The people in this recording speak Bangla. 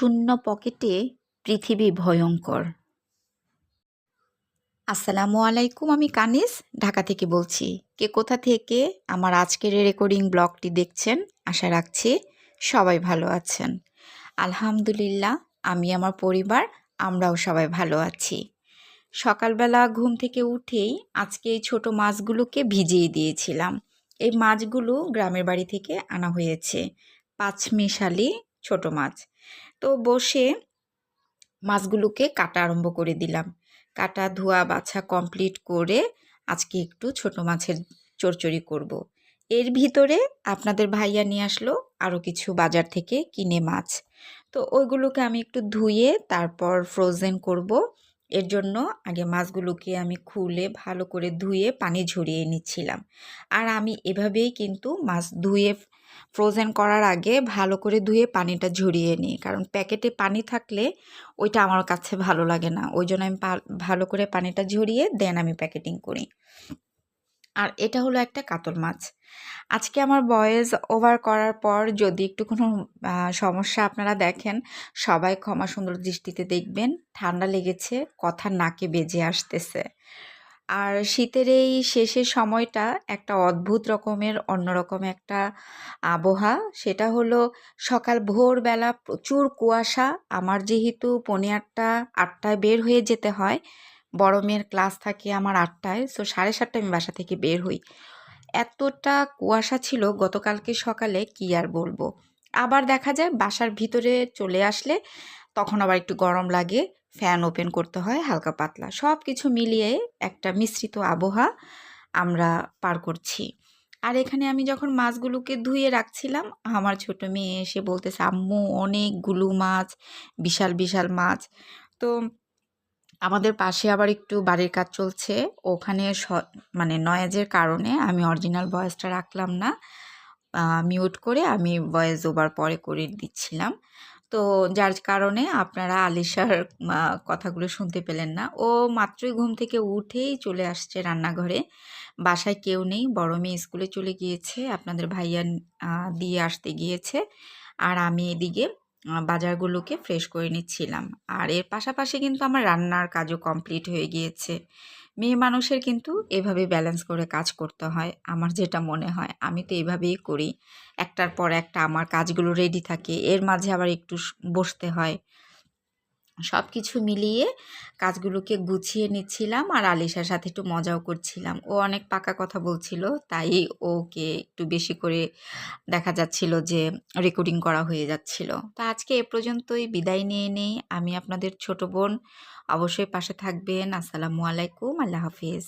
শূন্য পকেটে পৃথিবী ভয়ঙ্কর। আসসালামু আলাইকুম, আমি কানিস, ঢাকা থেকে বলছি। কে কোথা থেকে আমার আজকের রেকর্ডিং ব্লগটি দেখছেন, আশা রাখছি সবাই ভালো আছেন। আলহামদুলিল্লাহ, আমি আমার পরিবার, আমরাও সবাই ভালো আছি। সকালবেলা ঘুম থেকে উঠেই আজকে এই ছোটো মাছগুলোকে ভিজিয়ে দিয়েছিলাম। এই মাছগুলো গ্রামের বাড়ি থেকে আনা হয়েছে। পাঁচমিশালি ছোট মাছ। তো বসে মাছগুলোকে কাটা আরম্ভ করে দিলাম। কাটা, ধোয়া, বাছা কমপ্লিট করে আজকে একটু ছোট মাছের চরচড়ি করব। এর ভিতরে আপনাদের ভাইয়া নিয়ে আসলো আরও কিছু বাজার থেকে কিনে মাছ। তো ওইগুলোকে আমি একটু ধুয়ে তারপর ফ্রোজেন করব। এর জন্য আগে মাছগুলোকে আমি খুলে ভালো করে ধুয়ে পানি ঝরিয়ে নিচ্ছিলাম। আর আমি এভাবেই কিন্তু মাছ ধুয়ে ফ্রোজেন করার আগে ভালো করে ধুয়ে পানিটা ঝরিয়ে নিই। কারণ প্যাকেটে পানি থাকলে ওইটা আমার কাছে ভালো লাগে না। ওই জন্য আমি ভালো করে পানিটা ঝরিয়ে দেন আমি প্যাকেটিং করি। আর এটা হলো একটা কাতল মাছ। আজকে আমার বয়েজ ওভার করার পর যদি একটু কোনো সমস্যা আপনারা দেখেন, সবাই ক্ষমা সুন্দর দৃষ্টিতে দেখবেন। ঠান্ডা লেগেছে, কথা নাকে বেজে আসতেছে। আর শীতের এই শেষের সময়টা একটা অদ্ভুত রকমের, অন্যরকম একটা আবহাওয়া। সেটা হলো সকাল ভোরবেলা প্রচুর কুয়াশা। আমার যেহেতু পনে আটটা আটটায় বের হয়ে যেতে হয় বড় মেয়ের ক্লাস থাকে আমার আটটায় সো সাড়ে সাতটায় আমি বাসা থেকে বের হই। এতটা কুয়াশা ছিল গতকালকে সকালে, কি আর বলব? আবার দেখা যায় বাসার ভিতরে চলে আসলে তখন আবার একটু গরম লাগে ফ্যান ওপেন করতে হয়, হালকা পাতলা। সব কিছু মিলিয়ে একটা মিশ্রিত আবহাওয়া আমরা পার করছি। আর এখানে আমি যখন মাছগুলোকে ধুয়ে রাখছিলাম, আমার ছোট মেয়ে এসে বলতেছে, আম্মু, অনেকগুলো মাছ, বিশাল বিশাল মাছ। তো আমাদের পাশে আবার একটু বাড়ির কাজ চলছে। ওখানে মানে নয়েজের কারণে আমি অরিজিনাল ভয়েসটা রাখলাম না। মিউট করে আমি ভয়েস ওভার পরে করে দিচ্ছিলাম। তো যার কারণে আপনারা আলিশার কথাগুলো শুনতে পেলেন না। ও মাত্রই ঘুম থেকে উঠেই চলে আসছে রান্নাঘরে। বাসায় কেউ নেই, বড় মেয়ে স্কুলে চলে গিয়েছে। আপনাদের ভাইয়া দিয়ে আসতে গিয়েছে। আর আমি এদিকে বাজারগুলোকে ফ্রেশ করে নিচ্ছিলাম। আর এর পাশাপাশি কিন্তু আমার রান্নার কাজও কমপ্লিট হয়ে গিয়েছে। মেয়ে মানুষের কিন্তু এভাবে ব্যালেন্স করে কাজ করতে হয়, আমার যেটা মনে হয়। আমি তো এভাবেই করি। একটার পর একটা আমার কাজগুলো রেডি থাকে। এর মাঝে আবার একটু বসতে হয়। সব কিছু মিলিয়ে কাজগুলোকে গুছিয়ে নিচ্ছিলাম আর আলিশার সাথে একটু মজাও করছিলাম। ও অনেক পাকা কথা বলছিল, তাই ওকে একটু বেশি করে দেখা যাচ্ছিল যে রেকর্ডিং করা হয়ে যাচ্ছিল। তা আজকে এ পর্যন্তই, বিদায় নিয়ে নেই। আমি আপনাদের ছোট বোন, অবশ্যই পাশে থাকবেন। আসসালামু আলাইকুম, আল্লাহ হাফিজ।